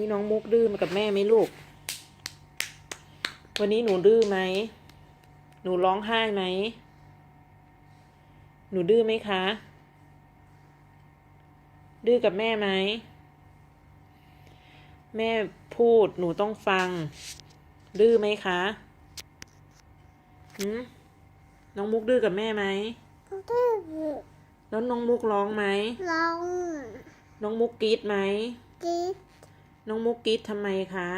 นี่น้องมุกดื้อมากับแม่ไหมลูก วันนี้หนูดื้อไหม หนูร้องไห้ไหม หนูดื้อไหมคะ ดื้อกับแม่ไหม แม่พูดหนูต้องฟัง ดื้อไหมคะหืมน้องมุกดื้อกับแม่ไหม ดื้อแล้วน้องมุกร้องไหมลองน้องมุกกรีดไหมกิด น้องมุกกรีดทำไมคะ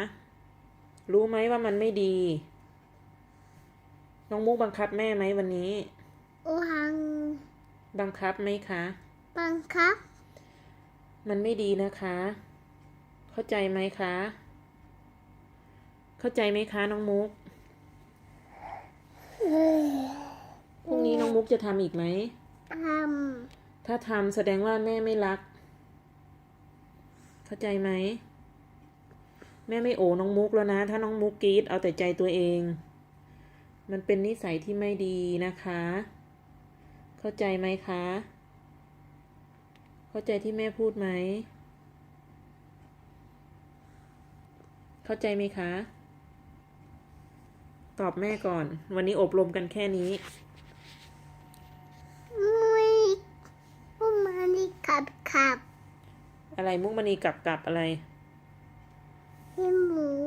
รู้ไหมว่ามันไม่ดี น้องมุกบังคับแม่ไหมวันนี้อูหัง บังคับไหมคะ บังคับ มันไม่ดีนะคะ เข้าใจไหมคะ เข้าใจไหมคะน้องมุกพรุ่งนี้น้องมุกจะทำอีกไหมทถ้าทำแสดงว่าแม่ไม่รัก เข้าใจไหม แม่ไม่โอน้องมุกแล้วนะ ถ้าน้องมุกกรีดเอาแต่ใจตัวเอง มันเป็นนิสัยที่ไม่ดีนะคะ เข้าใจไหมคะ เข้าใจที่แม่พูดไหม เข้าใจไหมคะ ตอบแม่ก่อน วันนี้อบรมกันแค่นี้มุยมุมานี่ขับขับอะไรมุกมณีกลับกลับ อะไร ให้หมู